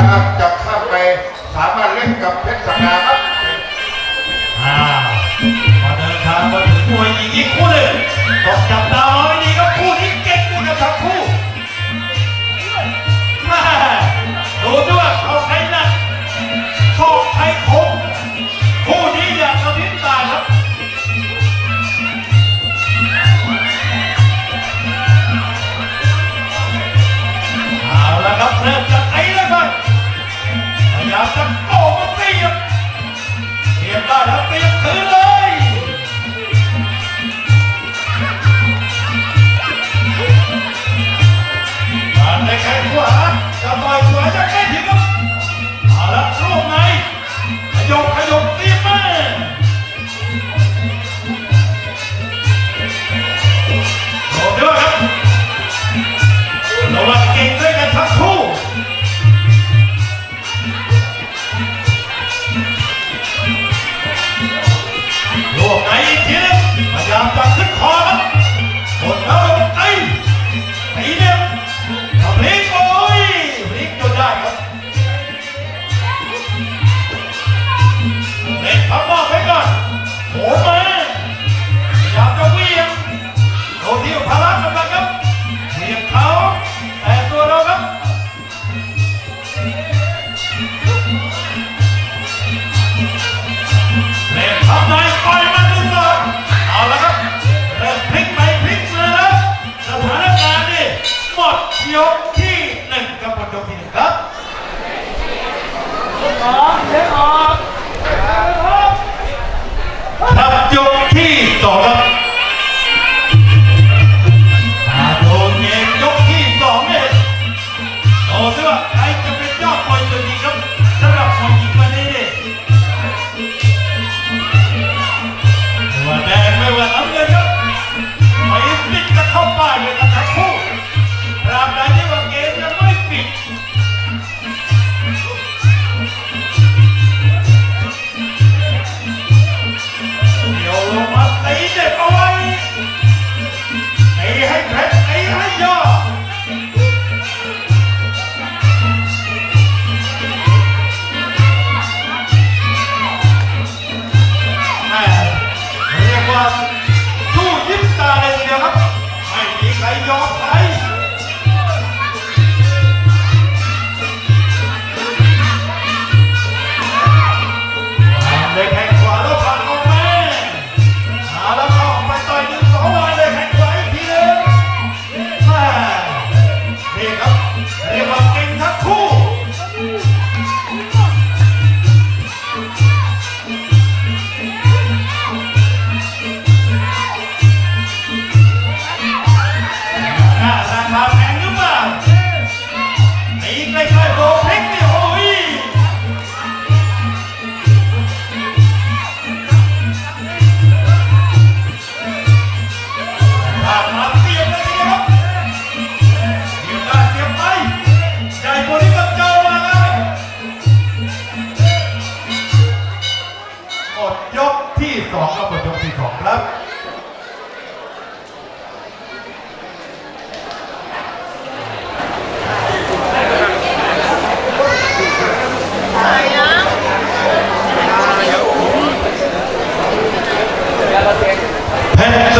นะครับจับข้ามไปสามารถเล่นกับเพชรสักดาครับอ่ามาเดินทางมาถึงมวยหญิงอีกคู่หนึ่งต้องจับตาเอาให้ดีครับคู่นี้เก่งคู่กับทั้งคู่มาดูด้วยเขาใครหนักชอบใครคมคู่นี้อยากกระพริบตาครับเอาละครับเริ่มจับ あ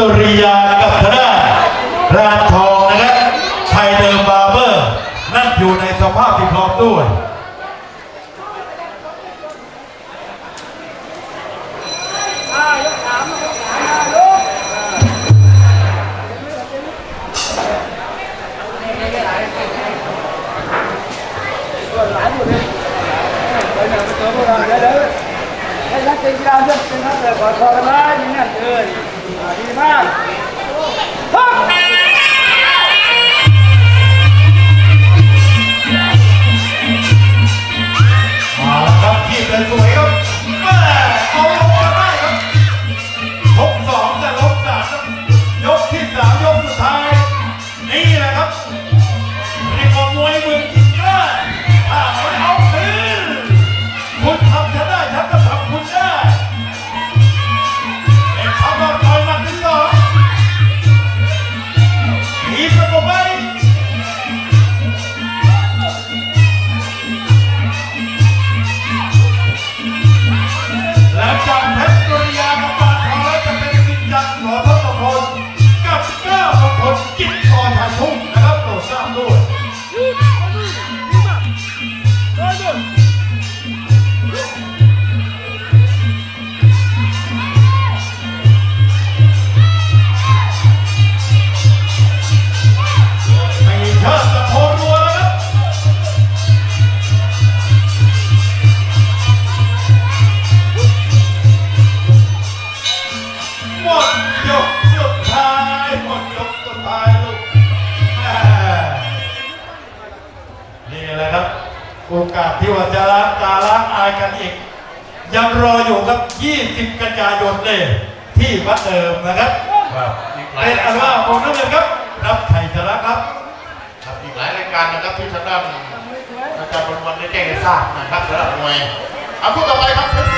สุริยากับธนาร้านทองนะครับไทยเดิมบาร์เบอร์ นั่นอยู่ในสภาพที่พร้อมด้วยให้นักเตะกีฬาเลือกเป็นนักเตะขอทอกันนะอย่างนั้นเออดีมากฮึบมาแล้วครับทีมเลย สวยครับแโอกาสที่ว่าจะล้างตาล้างอายกันอีก ยังรออยู่ครับ 20 กันยายนเลยที่วัดเดิมนะครับครับอีกหลายเป็นรายอันกาว่ารผมนั่นเลยครับ รับชัยชนะครับครับอีกหลายรายการนะครับที่ทางด้านอาจารย์บรรวันได้แจ้งให้ทราบนะครับสำหรับมวยเอาพูดต่อไปครับ